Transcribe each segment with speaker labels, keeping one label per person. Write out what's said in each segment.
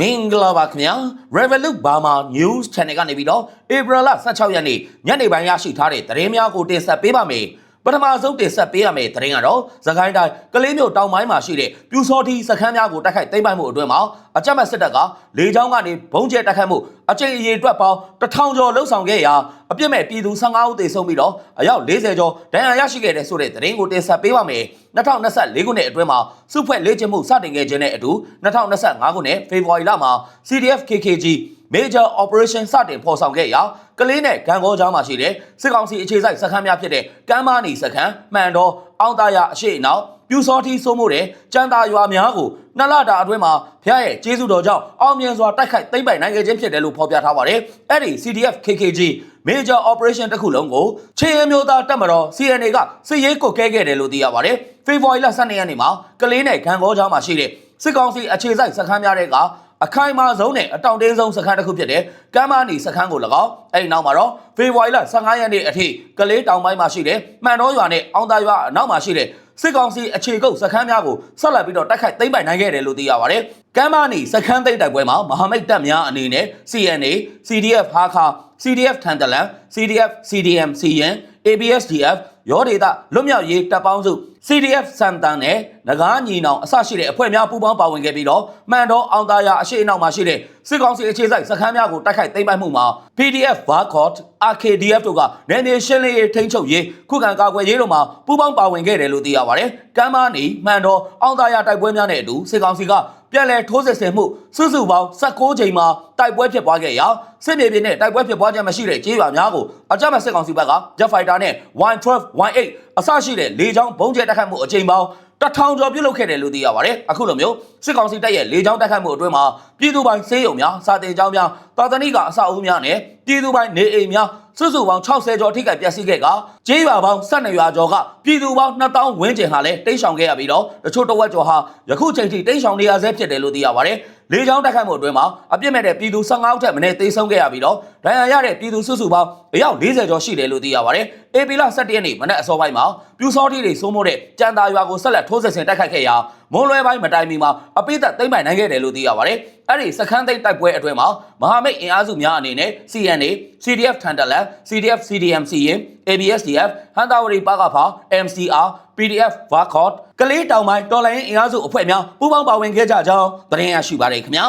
Speaker 1: မင်္ဂလာပါခင်ဗျာ Revolut Burma News Channel ကနေပြီးတော့ April 16ရက်နေ့ညနေပိုင်းရရှိထားတဲ့သတင်းများကိုတင်ဆက်ပေးပါမယ် ပထမဆုံးတင်ဆက်ပေးရမယ့်သတင်းကတော့သခိုင်းတိုင်းကလေးမျိုးတောင်ပိုင်းမှာရှိတဲ့ပြူစောတီစခန်းများကိုတိုက်ခိုက်သိမ်းပိုက်မှုအတွင်းမှာအကြမ်းဖက်စစ်တပ်ကလေကြောင်းကနေဘုံကျဲတိုက်ခိုက်မှုအကြိမ်အရေအတွက်ပေါင်းတစ်ထောင်ကျော်လှုပ်ဆောင်ခဲ့ရာအပြစ်မဲ့ပြည်သူ15ဦးသေဆုံးပြီးတော့အယောက်40ကျော်ဒဏ်ရာရရှိခဲ့တဲ့ဆိုတဲ့သတင်းကိုတင်ဆက်ပေးပါမယ်2024ခုနှစ်အတွင်းမှာစုဖွဲ့လေ့ကျင့်မှုစတင်ခဲ့ခြင်းနဲ့အတူ2025ခုနှစ်ဖေဖော်ဝါရီလမှာ CDF KKG Major Operation စတင်ဖော်ဆောင်ခဲ့ရာ ကလေးနဲ့ဂံကောကျောင်းမှာရှိတဲ့စစ်ကောင်စီအခြေစိုက်စခန်းများဖြစ်တဲ့ကမ်းမနီစခန်းမှန်တော်အောင်တာရအရှိအနောက်ပြူစောတီစိုးမိုးတဲ့ကြံတာရွာများကိုနှစ်လတာအတွင်းမှာဖျားရဲ့ကျေးဇူးတော်ကြောင့်အောင်မြင်စွာတိုက်ခိုက်သိမ်းပိုက်နိုင်ခဲ့ခြင်းဖြစ်တယ်လို့ဖော်ပြထားပါတယ်။အဲ့ဒီ CDF KKG Major Operation တစ်ခုလုံးကိုချေရမျိုးသားတပ်မတော် CNA ကစစ်ရေးကွပ်ကဲခဲ့တယ်လို့သိရပါတယ်။ဖေဖော်ဝါရီလ12ရက်နေ့မှာကလေးနဲ့ဂံကောကျောင်းမှာရှိတဲ့စစ်ကောင်စီအခြေစိုက်စခန်းများတဲ့က အခိုင်အမာဆုံးနဲ့အတောင်တင်းဆုံးစခန်းတစ်ခုဖြစ်တဲ့ကမ်းမနီစခန်းကို၎င်းအဲဒီနောက်မှာတော့ဖေဖော်ဝါရီလ15ရက်နေ့အထိကလေးတောင်ပိုင်းမှာရှိတဲ့မှန်တော်ရွာနဲ့အောင်သာရွာအနောက်မှာရှိတဲ့စစ်ကောင်စီအခြေကုပ်စခန်းများကိုဆက်လက်ပြီးတော့တိုက်ခိုက်သိမ်းပိုက်နိုင်ခဲ့တယ်လို့သိရပါတယ်။ကမ်းမနီစခန်းသိမ်းတိုက်ပွဲမှာမဟာမိတ်တပ်များအနေနဲ့ CNA, CDF ဟာခါ CDF ထန်တလန် CDF CDM CN ABSDF ရောဒေတာလွတ်မြောက်ရေးတပ်ပေါင်းစု CDF စံတန်နဲ့ငကားညီနောင်အစရှိတဲ့အဖွဲ့များပူးပေါင်းပါဝင်ခဲ့ပြီးတော့မှန်တော့အောင်သားရအရှိအနောက်မှာရှိတဲ့စစ်ကောင်စီအခြေစိုက်စခန်းများကိုတိုက်ခိုက်သိမ်းပိုက်မှုမှာ PDF Barcode RKDF တို့ကနယ်မြေရှင်းလင်းရေးထိန်းချုပ်ရေးခုခံကာကွယ်ရေးတို့မှာပူးပေါင်းပါဝင်ခဲ့တယ်လို့သိရပါတယ်။ကမ်းမနီမှန်တော့အောင်သားရတိုက်ပွဲများနဲ့အတူစစ်ကောင်စီကပြန်လည်ထိုးစစ်ဆင်မှုစုစုပေါင်း16ချိန်မှာတိုက်ပွဲဖြစ်ပွားခဲ့ရာစစ်မြေပြင်နဲ့တိုက်ပွဲဖြစ်ပွားခြင်းမရှိတဲ့ကြေးရွာများကိုအကြမ်းဖက်စစ်ကောင်စီဘက်က Jet Fighter နဲ့ Y12 Y8 အစရှိတဲ့လေကြောင်းဘုံကျဲတိုက်ခိုက်မှုအချိန်ပေါင်းတထောင်ကျော်ပြုတ်လုပ်ခဲ့တယ်လို့သိရပါတယ်အခုလိုမျိုးစစ်ကောင်စီတပ်ရဲ့လေကြောင်းတိုက်ခိုက်မှုအတွင်းမှာပြည်သူပိုင်းစေယုံများစာတင်ကြောင်းများတာသနိကအဆောက်အဦများနဲ့ပြည်သူပိုင်းနေအိမ်များစုစုပေါင်း60ကျော်ထိခိုက်ပျက်စီးခဲ့ကကျေးရွာပေါင်း12ရွာကျော်ကပြည်သူပေါင်း2000ဝန်းကျင်ဟာလည်းတိတ်ဆောင်ခဲ့ရပြီးတော့တချို့တဝက်ကျော်ဟာယခုချိန်ထိတိတ်ဆောင်နေရဆဲဖြစ်တယ်လို့သိရပါတယ် လေကြောင်းတိုက်ခိုက်မှုအတွင်းမှာအပြစ်မဲ့တဲ့ပြည်သူ15ဦးထက်မနည်းသေဆုံးခဲ့ရပြီးတော့ဒဏ်ရာရတဲ့ပြည်သူစုစုပေါင်းအယောက်40ကျော်ရှိတယ်လို့သိရပါတယ်။အေပီလာ17ရက်နေ့မနက်အစောပိုင်းမှာပြူစောတိတွေစိုးမိုးတဲ့ကြံသာရွာကိုဆက်လက်ထိုးစစ်ဆင်တိုက်ခိုက်ခဲ့ရာမွန်လွဲပိုင်းမတိုင်မီမှာအပိသက်သိမ်းပိုင်နိုင်ခဲ့တယ်လို့သိရပါတယ်။အဲ့ဒီစခန်းသိမ်းတိုက်ပွဲအတွင်းမှာမဟာမိတ်အင်အားစုများအနေနဲ့ CNA, CDF ထန်တလန် CDF CDM CN ABSDF ဟန်တာဝရီပါကဖာ MCR PDF Varcot ကလေးတောင်ပိုင်းတော်လိုင်းအင်အားစုအဖွဲ့များပူးပေါင်းပါဝင်ခဲ့ကြကြောင်းသတင်းရရှိပါတယ်ခင်ဗျာ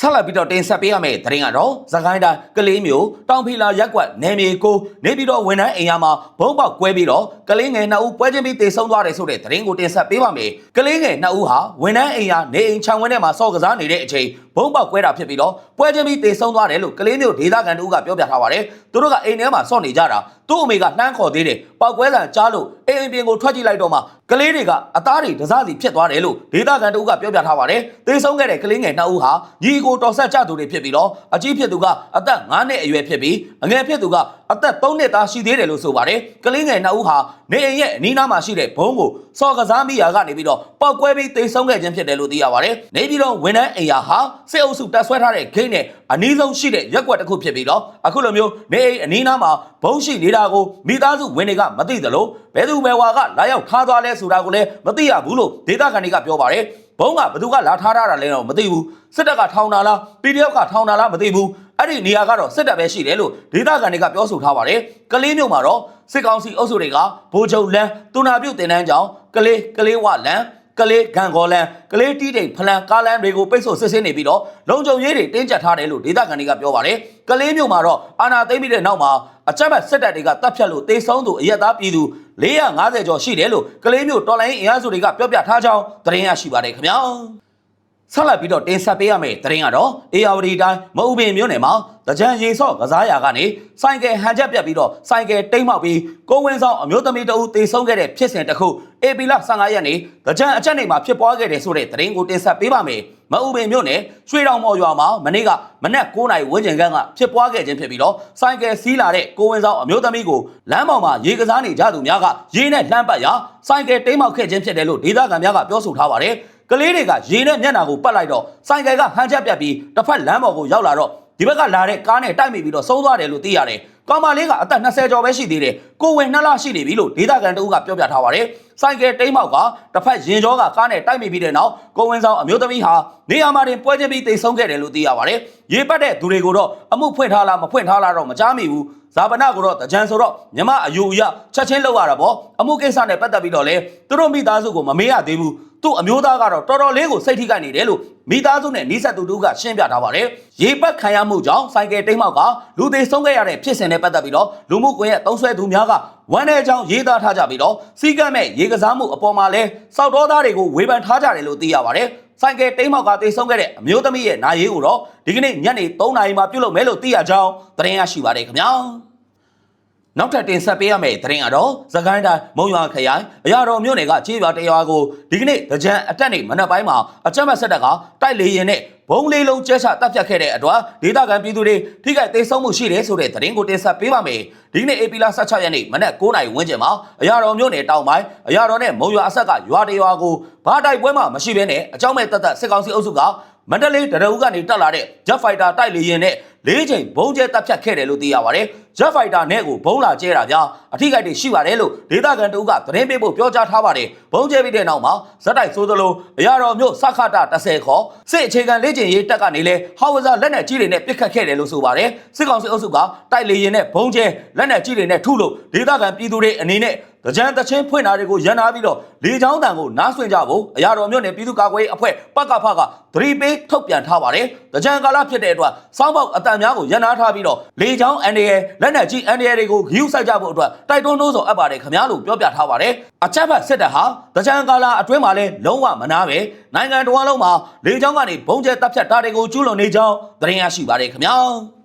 Speaker 1: ဆက်လက်ပြီးတော့တင်ဆက်ပေးရမယ့်သတင်းကတော့သခိုင်းတိုင်းကလေးမျိုးတောင်ဖီလာရက်ကွက်နယ်မြေကိုနေပြီးတော့ဝန်ထမ်းအိမ်ယာမှာဘုံပေါက်ကွဲပြီးတော့ကလေးငယ်နှစ်ဦးပွဲချင်းပြီးတေဆုံးသွားတယ်ဆိုတဲ့သတင်းကိုတင်ဆက်ပေးပါမယ်ကလေးငယ်နှစ်ဦးဟာဝန်ထမ်းအိမ်ယာနေအိမ်ခြံဝင်းထဲမှာစော့ကစားနေတဲ့အချိန် ဘုံပေါက်ကွဲတာဖြစ်ပြီးတော့ပွဲချင်းပြီးတေဆုံးသွားတယ်လို့ကလေးမျိုးဒေသခံတို့ကပြောပြထားပါတယ်သူတို့ကအိမ်ထဲမှာစော့နေကြတာသူ့အမေကနှမ်းခေါ်သေးတယ်ပေါက်ကွဲဆန်ကြားလို့အိမ်အပြင်ကိုထွက်ကြည့်လိုက်တော့မှကလေးတွေကအသားတွေဒစစီဖြစ်သွားတယ်လို့ဒေသခံတို့ကပြောပြထားပါတယ်တေဆုံးခဲ့တဲ့ကလေးငယ်နှစ်ဦးဟာညီကိုတော်ဆက်ကြသူတွေဖြစ်ပြီးတော့အကြီးဖြစ်သူကအသက်9နှစ်အရွယ်ဖြစ်ပြီးအငယ်ဖြစ်သူကအသက်3နှစ်သားရှိသေးတယ်လို့ဆိုပါတယ်ကလေးငယ်နှစ်ဦးဟာနေအိမ်ရဲ့အနီးနားမှာရှိတဲ့ဘုံကိုစော်ကစားမိရာကနေပြီးတော့ပောက်ကွဲပြီးတေဆုံးခဲ့ခြင်းဖြစ်တယ်လို့သိရပါတယ်နေပြီးတော့ဝန်ထမ်းအိမ်ယာဟာစစ်အုပ်စုတပ်ဆွဲထားတဲ့ဂိတ်နဲ့အနီးဆုံးရှိတဲ့ရက်ကွက်တစ်ခုဖြစ်ပြီးတော့အခုလိုမျိုးနေအိမ်အနီးနားမှာဘုံရှိနေတာကိုမိသားစုဝင်တွေကမသိသလိုဘယ်သူဘယ်ဝါကလာရောက်ထားသွားလဲဆိုတာကိုလည်းမသိရဘူးလို့ဒေသခံတွေကပြောပါတယ် ဘုံကဘသူကလာထားတာလဲတော့မသိဘူးစစ်တပ်ကထောင်တာလား PDF ကထောင်တာလားမသိဘူးအဲ့ဒီနေရာကတော့စစ်တပ်ပဲရှိတယ်လို့ဒေသခံတွေကပြောဆိုထားပါတယ်ကလေးမျိုးမှာတော့စစ်ကောင်စီအုပ်စုတွေကဗိုလ်ချုပ်လန်းတူနာပြုတ်တင်တန်းကြောင်းကလေးကလေးဝလန်းကလေးဂန်ဂေါ်လန်ကလေးတီးတိမ်ဖလန်ကားလန်တွေကိုပိတ်ဆို့စစ်ဆေးနေပြီးတော့လုံခြုံရေးတွေတင်းကျပ်ထားတယ်လို့ဒေသခံတွေကပြောပါတယ်ကလေးမျိုးမှာတော့အာနာသိမ့်ပြီးတဲ့နောက်မှာအကြမ်းဖက်စစ်တပ်တွေကတပ်ဖြတ်လို့တေဆုံးသူအရက်သားပြည်သူ 450ကျော်ရှိတယ်လို့ကလေးမျိုးတော်လိုင်းအင်အားစုတွေကပြောပြထားကြောင်းသတင်းရရှိပါတယ်ခင်ဗျာဆက်လက်ပြီးတော့တင်ဆက်ပေးရမယ့်သတင်းကတော့အေယာဝတီတိုင်းမအူပင်မြို့နယ်မှာတကြံရေဆော့ကစားရာကနေစိုင်ကယ်ဟန်ချက်ပြတ်ပြီးတော့စိုင်ကယ်တိမ့်မောက်ပြီးကိုဝင်းဆောင်အမျိုးသမီးတဦးတေဆုံးခဲ့တဲ့ဖြစ်စဉ်တစ်ခုအေပီလာ15ရက်နေ့တကြံအချက်နေမှာဖြစ်ပွားခဲ့တဲ့ဆိုတဲ့သတင်းကိုတင်ဆက်ပေးပါမယ် မအူပင်မြို့နယ်ရွှေတောင်မော်ရွာမှာမနေ့ကမနက်9နာရီဝန်းကျင်ခန့်ကဖြစ်ပွားခဲ့ခြင်းဖြစ်ပြီးတော့စိုင်ကယ်စီးလာတဲ့ကိုဝင်းဆောင်အမျိုးသမီးကိုလမ်းပေါ်မှာရေကစားနေကြသူများကရေနဲ့လှမ်းပတ်ရာစိုင်ကယ်တိမ့်မောက်ခဲ့ခြင်းဖြစ်တယ်လို့ဒေသခံများကပြောဆိုထားပါတယ်ကလေးတွေကရေနဲ့မျက်နှာကိုပတ်လိုက်တော့စိုင်ကယ်ကဟန်ချက်ပြတ်ပြီးတစ်ဖက်လမ်းပေါ်ကိုရောက်လာတော့ဒီဘက်ကလာတဲ့ကားနဲ့တိုက်မိပြီးတော့ဆုံးသွားတယ်လို့သိရတယ် ကောင်မလေးကအသက်20ကျော်ပဲရှိသေးတယ်ကိုဝင်2လရှိနေပြီလို့ဒေသခံတအုပ်ကပြောပြထားပါတယ်ဆိုင်ကယ်တိမ်းမောက်ကတစ်ဖက်ရင်ကျောကကားနဲ့တိုက်မိပြီးတဲ့နောက်ကိုဝင်ဆောင်အမျိုးသမီးဟာနေရာမှာတင်ပွဲချင်းပြီးတိတ်ဆုံးခဲ့တယ်လို့သိရပါတယ်ရေပတ်တဲ့သူတွေကိုတော့အမှုဖွင့်ထားလားမဖွင့်ထားလားတော့မကြားမိဘူးဇာပနာကိုတော့တကြံဆိုတော့မြမအယူအယချက်ချင်းလောက်ရတာပေါ့အမှုကိစ္စနဲ့ပတ်သက်ပြီးတော့လေသူတို့မိသားစုကိုမမေးရသေးဘူး သူ့အမျိုးသားကတော့တော်တော်လေးကိုစိတ်ထိခိုက်နေတယ်လို့မိသားစုနဲ့နီးစပ်သူတို့ကရှင်းပြထားပါတယ်ရေပတ်ခံရမှုကြောင့်ဆိုင်ကယ်တိမ်းမောက်ကလူသေးဆုံးခဲ့ရတဲ့ဖြစ်စဉ်နဲ့ပတ်သက်ပြီးတော့လူမှုကွန်ရက်သုံးဆွဲသူများကဝမ်းတဲ့အကြောင်းရေးသားထားကြပြီးတော့စီကတ်မဲ့ရေကစားမှုအပေါ်မှာလဲစောက်တော်သားတွေကိုဝေဖန်ထားကြတယ်လို့သိရပါတယ်ဆိုင်ကယ်တိမ်းမောက်ကတေဆုံးခဲ့တဲ့အမျိုးသမီးရဲ့နာရေးကိုတော့ဒီကနေ့ညနေ3နာရီမှာပြုလုပ်မယ်လို့သိရကြောင်းသတင်းရရှိပါတယ်ခင်ဗျာ နောက်ထပ်တင်ဆက်ပေးရမယ့်သတင်းကတော့သခိုင်းတိုင်းမုံရွာခရိုင်အရာတော်မြို့နယ်ကကြေးရွာတရွာကိုဒီကနေ့တကြံအတက်နေမနက်ပိုင်းမှာအကြမ်းဖက်ဆက်တပ်ကတိုက်လေရင်နဲ့ဘုံလေးလုံးကျဲချတပ်ဖြတ်ခဲ့တဲ့အတွက်ဒေသခံပြည်သူတွေထိခိုက်သေးဆုံးမှုရှိတယ်ဆိုတဲ့သတင်းကိုတင်ဆက်ပေးပါမယ်ဒီကနေ့အေပီလာ16ရက်နေ့မနက်9:00နာရီဝန်းကျင်မှာအရာတော်မြို့နယ်တောင်ပိုင်းအရာတော်နဲ့မုံရွာအဆက်ကရွာတရွာကိုဘာတိုက်ပွဲမှမရှိဘဲနဲ့အကြောင်းမဲ့တပ်တပ်စစ်ကောင်စီအုပ်စုကမန္တလေးတရဦးကနေတက်လာတဲ့ Jet Fighter တိုက်လေရင်နဲ့၄ချိန်ဘုံကျဲတပ်ဖြတ်ခဲ့တယ်လို့သိရပါ တယ်။ Jet Fighter နဲ့ကိုဘုံလာကျဲတာကြောင့်အထိကိက်တွေရှိပါတယ်လို့ဒေသခံတဦးကသတင်းပေးဖို့ပြောကြားထားပါတယ်။ဘုံကျဲပြီးတဲ့နောက်မှာဇက်တိုက်ဆိုသလိုအရာတော်မျိုးစခတာ30ခေါ်စစ်အခြေခံလေ့ကျင့်ရေးတပ်ကနေလဲဟောဝဇာလက်နက်ကြီးတွေနဲ့ပစ်ခတ်ခဲ့တယ်လို့ဆိုပါတယ်။စစ်ကောင်စီအုပ်စုကတိုက်လေရင်နဲ့ဘုံကျဲလက်နက်ကြီးတွေနဲ့ထုလို့ဒေသခံပြည်သူတွေအနေနဲ့တကြံတချင်းဖွင့်တာတွေကိုရန်နာပြီးတော့လေချောင်းတန်ကိုနားဆွင့်ကြဖို့အရာတော်မြို့နယ်ပြည်သူ့ကာကွယ်ရေးအဖွဲ့ပကဖကသတိပေးထုတ်ပြန်ထားပါတယ်။တကြံကာလဖြစ်တဲ့အတွက်စောင်းပေါက်အတန်များကိုရန်နာထားပြီးတော့လေချောင်းအန်ဒီရဲလက်နက်ကြီးအန်ဒီရဲတွေကိုဂရုစိုက်ကြဖို့အတွက်တိုက်တွန်းနှိုးဆော်အပ်ပါတယ်ခင်ဗျားလို့ပြောပြထားပါတယ်။အချက်ဖက်စစ်တပ်ဟာတကြံကာလအတွင်းမှာလဲလုံးဝမနာပဲနိုင်ငံတော်လုံးမှာလေချောင်းကနေဘုံကျဲတပ်ဖြတ်တာတွေကိုကျူးလွန်နေကြောင်းသတင်းရရှိပါတယ်ခင်ဗျာ။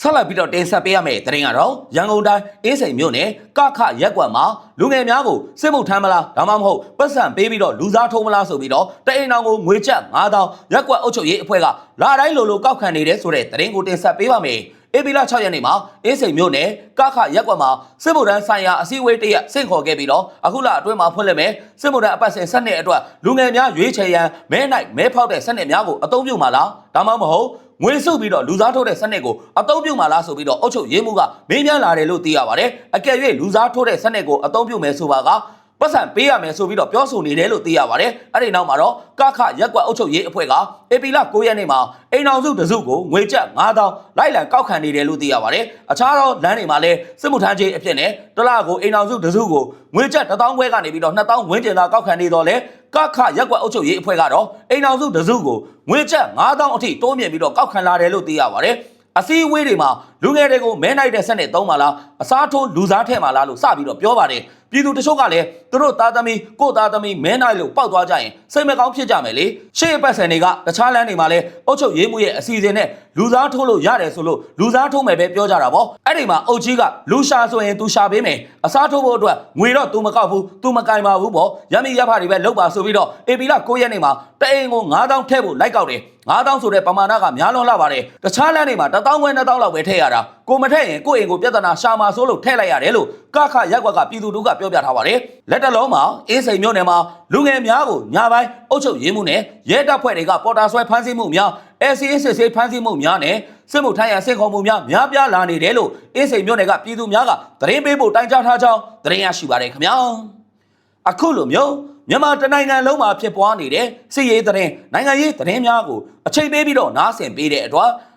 Speaker 1: ဆက်လက်ပြီးတော့တင်ဆက်ပေးရမယ့်သတင်းကတော့ရန်ကုန်တိုင်းအင်းစိန်မြို့နယ်ကခရက်ကွက်မှာလူငယ်များကိုစစ်မှုထမ်းမလားဒါမှမဟုတ်ပတ်စံပေးပြီးတော့လူစားထုံးမလားဆိုပြီးတော့တအိမ်အောင်ကိုငွေချက်9000ရက်ကွက်အုပ်ချုပ်ရေးအဖွဲ့ကလာတိုင်းလိုလိုကောက်ခံနေတယ်ဆိုတဲ့သတင်းကိုတင်ဆက်ပေးပါမယ်။ အေပီလာ6ရက်နေ့မှာအင်းစိန်မြို့နယ်ကခရက်ကွက်မှာစစ်မှုထမ်းဆိုင်ရာအစည်းအဝေးတရက်ဆင့်ခေါ်ခဲ့ပြီးတော့အခုလအတွင်းမှာဖွင့်လှစ်မယ်စစ်မှုထမ်းအပတ်စဉ်ဆက်နှစ်အတွက်လူငယ်များရွေးချယ်ရန်မဲနိုင်မဲဖောက်တဲ့ဆက်နှစ်များကိုအသုံးပြုမှာလားဒါမှမဟုတ်ငွေစုပ်ပြီးတော့လူစားထိုးတဲ့စနစ်ကိုအသုံးပြုမှာလားဆိုပြီးတော့အုပ်ချုပ်ရေးမှုကမေးမြန်းလာတယ်လို့သိရပါတယ်။အကယ်၍လူစားထိုးတဲ့စနစ်ကိုအသုံးပြုမယ်ဆိုပါက ပတ်စံပေးရမယ်ဆိုပြီးတော့ပြောဆိုနေတယ်လို့သိရပါတယ်။အဲ့ဒီနောက်မှာတော့ကခရက်ကွက်အုပ်ချုပ်ရေးအဖွဲ့ကအေပီလာ9ရက်နေ့မှာအိမ်အောင်စုတစုကိုငွေကျပ်9000လိုက်လံကောက်ခံနေတယ်လို့သိရပါတယ်။အခြားသောလမ်းတွေမှာလည်းစစ်မှုထမ်းခြင်းအဖြစ်နဲ့တစ်လကိုအိမ်အောင်စုတစုကိုငွေကျပ်1000ခွဲကနေပြီးတော့2000ဝန်းကျင်သာကောက်ခံနေတော့လေကခရက်ကွက်အုပ်ချုပ်ရေးအဖွဲ့ကတော့အိမ်အောင်စုတစုကိုငွေကျပ်9000အထိတိုးမြင့်ပြီးတော့ကောက်ခံလာတယ်လို့သိရပါတယ်။အစည်းအဝေးတွေမှာလူငယ်တွေကိုမဲနိုင်တဲ့ဆက်နဲ့သုံးပါလားအစားထိုးလူစားထဲမှာလားလို့စပြီးတော့ပြောပါတယ်ပြည်သူတချို့ကလည်းသူတို့သားသမီးကိုသားသမီးမဲနိုင်လို့ပောက်သွားကြရင်စိတ်မကောင်းဖြစ်ကြမယ်လေရှေ့ပတ်စံတွေကတခြားလမ်းတွေမှာလည်းအုတ်ချုပ်ရေးမှုရဲ့အစီအစဉ်နဲ့လူစားထိုးလို့ရတယ်ဆိုလို့လူစားထိုးမယ်ပဲပြောကြတာပေါ့အဲ့ဒီမှာအုတ်ကြီးကလူရှာဆိုရင်သူရှာပေးမယ်အစားထိုးဖို့အတွက်ငွေတော့ तू မကောက်ဘူး तू မကင်ပါဘူးပေါ့ရမီရဖတွေပဲလောက်ပါဆိုပြီးတော့အေပီလာ9ရက်နေ့မှာတအိမ်ကို9000ထည့်ဖို့လိုက်ကောက်တယ်9000ဆိုတဲ့ပမာဏကများလွန်လာပါတယ်တခြားလမ်းတွေမှာ1000ခွဲ2000လောက်ပဲထည့်ရတာ ကိုမထည့်ရင်ကိုယ့်အိမ်ကိုပြဿနာရှာမှာဆိုလို့ထည့်လိုက်ရတယ်လို့ကခရက်ကွက်ကပြည်သူတို့ကပြောပြထားပါတယ်လက်တလုံးမှာအင်းစိန်မြို့နယ်မှာလူငယ်များကိုညပိုင်းအုပ်ချုပ်ရေးမှုနဲ့ရဲတပ်ဖွဲ့တွေကပေါ်တာဆွဲဖမ်းဆီးမှုများ SCS စစ်ဆေးဖမ်းဆီးမှုများနဲ့စစ်မှုထမ်းရန်စင်ခေါ်မှုများများပြားလာနေတယ်လို့အင်းစိန်မြို့နယ်ကပြည်သူများကသတင်းပေးဖို့တိုင်ကြားထားကြောင်းသတင်းရရှိပါတယ်ခင်ဗျာအခုလိုမျိုးမြန်မာတနိုင်ငံလုံးမှာဖြစ်ပွားနေတဲ့စစ်ရေးသတင်းနိုင်ငံရေးသတင်းများကိုအချိန်ပေးပြီးတော့နားဆင်ပေးတဲ့အတွက်